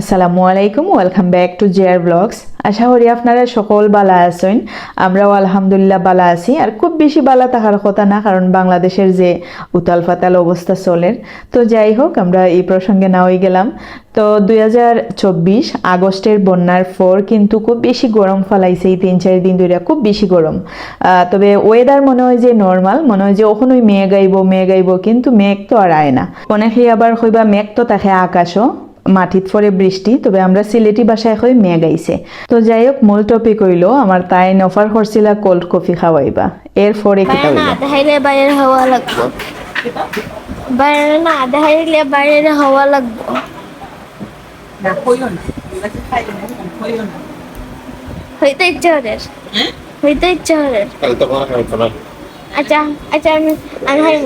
আসসালামু আলাইকুম welcome back to জেয়ার ব্লগস আশা করি আপনারা সকল বালা আছেন। আমরাও আলহামদুলিল্লাহ বালা আছি। আর খুব বেশি বালা থাকার কথা না, কারণ বাংলাদেশের যে উতাল ফাতাল অবস্থা চলের তো যাই হোক, আমরা এই প্রসঙ্গে না হয়ে গেলাম। তো দুই হাজার চব্বিশ আগস্টের বন্যার পর কিন্তু খুব বেশি গরম ফলাইছে এই তিন চার দিন ধরে, খুব বেশি গরম। তবে ওয়েদার মনে হয় যে নর্মাল মনে হয় যে ওখানেই মেয়ে গাইব মেয়ে আইব, কিন্তু মেঘ তো আর আয় না। অনেকেই আবার হইবা মেঘ তো থাকে আকাশও। মাটিত পরে বৃষ্টি তবে আমরা সিলেটি ভাষায় কই মেঘ আইছে তো যাই হোক মূল টপিক হইল আমার তাই অফার করছিল কোল্ড কফি খাওয়াইবা এরপরে কি বাইরে হইল। হাওয়া লাগবো বাইরে না বাইরের হাওয়া লাগবো। না কইও না কইও না হইতে ইচ্ছে হ্যাঁ হইতে ইচ্ছে আচ্ছা আচ্ছা আমি হয়।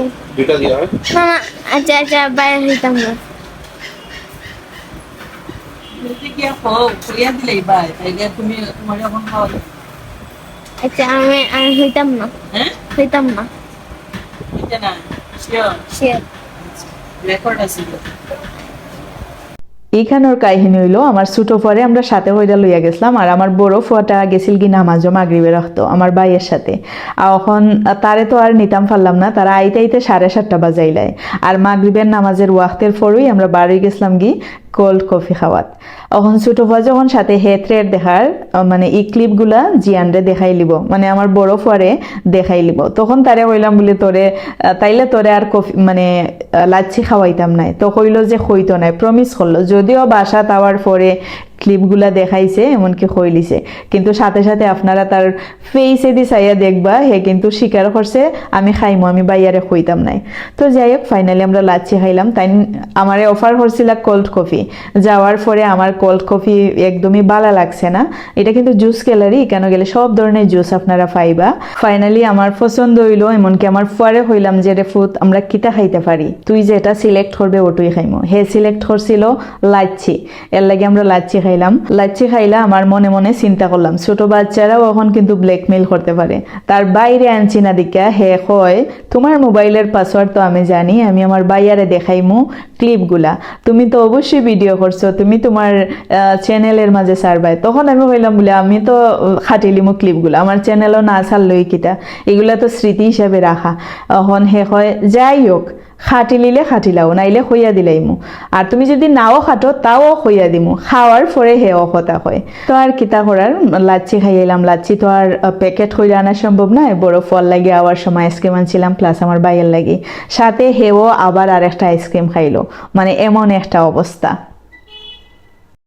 না আচ্ছা আচ্ছা বাইরে হইতাম না বলতে কি আর খাও কইয়া দিলেই বাই তাইলে তুমি তোমার যখন খাওয়া আচ্ছা আমি আমি হইতাম না। হ্যাঁ? হইতাম না। এটা না শিওর শিয়ার রেকর্ড আছে এইখানোর কাহিনী হইল আমার ছোট পরে আমরা সাথে হইরা লইয়া গেছিলাম আর আমার বড় ফুয়াটা গেছিল কি নামাজও মাগরিবে রাখতো আমার ভাইয়ের সাথে। আর এখন তারে তো আর নিতাম পারলাম না তারা আইতে আইতে সাড়ে সাতটা বাজাইলায়। আর মাগরিবের নামাজের ওয়াক্তের পরই আমরা বাড়ি গেছিলাম কি কোল্ড কফি খাওয়াত। এখন ছোট ফুয়া যখন সাথে হেথরের দেখার মানে এই ক্লিপগুলা জিয়ানরে দেখাই লিব মানে আমার বড় ফুয়ারে দেখাই লিব। তখন তারে কইলাম বলে তোরে তাইলে তোরে আর কফি মানে লাচ্ছি খাওয়াইতাম নাই। তো কইল যে হইতো নাই প্রমিস করল যদিও বাসা তাওয়ার পরে ক্লিপগুলা দেখাইছে, এমনকি হইলিছে কিন্তু সাথে সাথে আপনারা তার ফেসে দি চাইয়া দেখবা, হে কিন্তু স্বীকার করছে, আমি খাইমো, আমি বাইয়ারে খইতাম নাই। তো যাই হোক ফাইনালি আমরা লাচ্ছি খাইলাম। তাই আমারে অফার করছিল কোল্ড কফি যাওয়ার পরে আমার কোল্ড কফি একদমই বালা লাগছে না। এটা কিন্তু জুস গ্যালারি কেন গেলে সব ধরনের জুস আপনারা পাইবা। ফাইনালি আমার পছন্দ হইল, এমনকি আমার পরে হইলাম যে রে ফুত, আমরা কিতা খাইতে পারি? তুই যেটা সিলেক্ট করবে, ওটুই খাইমো। হে সিলেক্ট করছিল লাচ্ছি। এর লাগে আমরা লাচ্ছি খাইলাম। লাচ্ছি খাইলা আমার মনে মনে চিন্তা করলাম, ছোট বাচ্চারাও এখন কিন্তু ব্ল্যাকমেল করতে পারে। তার বাইরে আনছি না দিকা, হে কয়, তোমার মোবাইলের পাসওয়ার্ড তো আমি জানি, আমি আমার বাইয়ারে দেখাইমু ক্লিপগুলা তুমি তো অবশ্যই ভিডিও করছ, তুমি তোমার চ্যানেলের মাঝে সারবাই তখন আমি কইলাম বলে, আমি তো খাটিলিমু ক্লিপগুলা আমার চ্যানেলও না ছাড়লই কিটা। এগুলা তো স্মৃতি হিসাবে রাখা। এখন হে হয় যাই হোক খাটি লিলে খাটিলাও নাইলে হইয়া দিলাইমু আর তুমি যদি নাও খাটো, তাও হইয়া দিমু। খাওয়ার পরে হে অকতা হয়। তো আর কিতা করার লাচ্ছি খাই খাইয়াইলাম লাচ্ছি তো আর প্যাকেট হইলে আনা সম্ভব নয় বড় ফল লাগে আওয়ার সময় আইসক্রিম আনছিলাম প্লাস আমার বাইয়ের লাগে। সাথে হেও আবার আর একটা আইসক্রিম খাইলো মানে এমন একটা অবস্থা